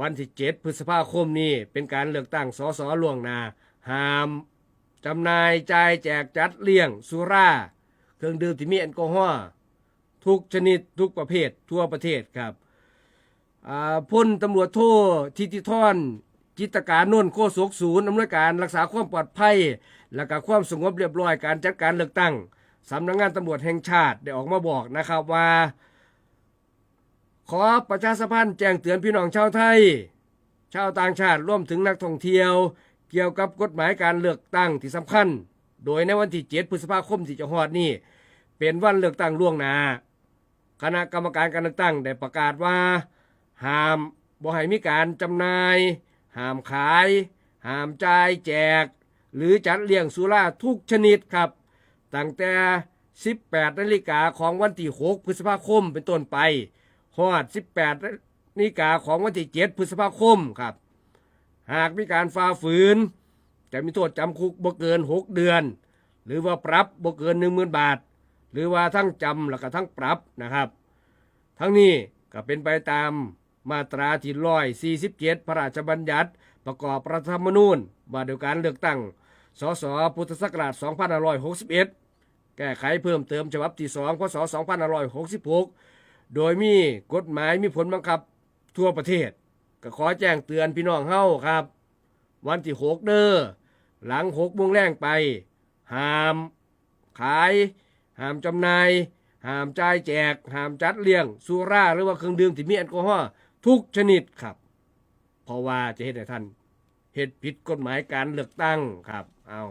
วันที่ 7 พฤษภาคมนี้เป็นการเลือกตั้งสสล่วงหน้าห้ามจำหน่ายจ่ายแจกจัดเลี้ยง สุรา เครื่องดื่มที่มีแอลกอฮอล์ทุกชนิดทุกประเภททั่วประเทศครับอ่าพลตำรวจโททิติธรจิตการนนโฆษกศูนย์อำนวยการรักษาความปลอดภัย และก็ความสงบเรียบร้อยการจัดการเลือกตั้งสำนักงานตำรวจแห่งชาติได้ออกมาบอกนะครับว่า ขอประชาสัมพันธ์แจ้งเตือนพี่น้องชาวไทย ชาวต่างชาติร่วมถึงนักท่องเที่ยว เกี่ยวกับกฎหมายการเลือกตั้งที่สำคัญ โดยในวันที่ 7 พฤษภาคมที่จะฮอดนี้ เป็นวันเลือกตั้งล่วงหน้า คณะกรรมการการเลือกตั้งได้ประกาศว่า ห้ามบ่ให้มีการจำหน่าย ห้ามขาย ห้ามจ่ายแจก หรือจัดเลี้ยงสุราทุกชนิดครับ ตั้งแต่ 18 นาฬิกาของวันที่ 6 พฤษภาคมเป็นต้นไป ฮอด 18นิกาของวันที่7พฤษภาคมครับ หากมีการฝ่าฝืน จะมีโทษจำคุกบ่เกิน 6 เดือน หรือว่าปรับบ่เกิน 10,000 บาท หรือว่าทั้งจำแล้วก็ทั้งปรับนะครับ ทั้งนี้ก็เป็นไปตามมาตราที่ร้อย47 พระราชบัญญัติ ประกอบรัฐธรรมนูญว่าด้วยการเลือกตั้ง สส พุทธศักราช 2561 แก้ไขเพิ่มเติมฉบับที่ 2 พศ 2566 โดยมีกฎหมายมีผลบังคับทั่วประเทศ ก็ขอแจ้งเตือนพี่น้องเฮาครับ วันที่6เด้อหลัง6โมงแรงไป ห้าม ขาย ห้ามจำหน่ายห้ามจ่ายแจก ห้ามจัดเลี้ยงสุราหรือว่าเครื่องดื่มที่มีแอลกอฮอล์ทุกชนิดครับ เพราะว่าจะเห็นให้ท่านเหตุผิดกฎหมายการเลือกตั้งครับ เอา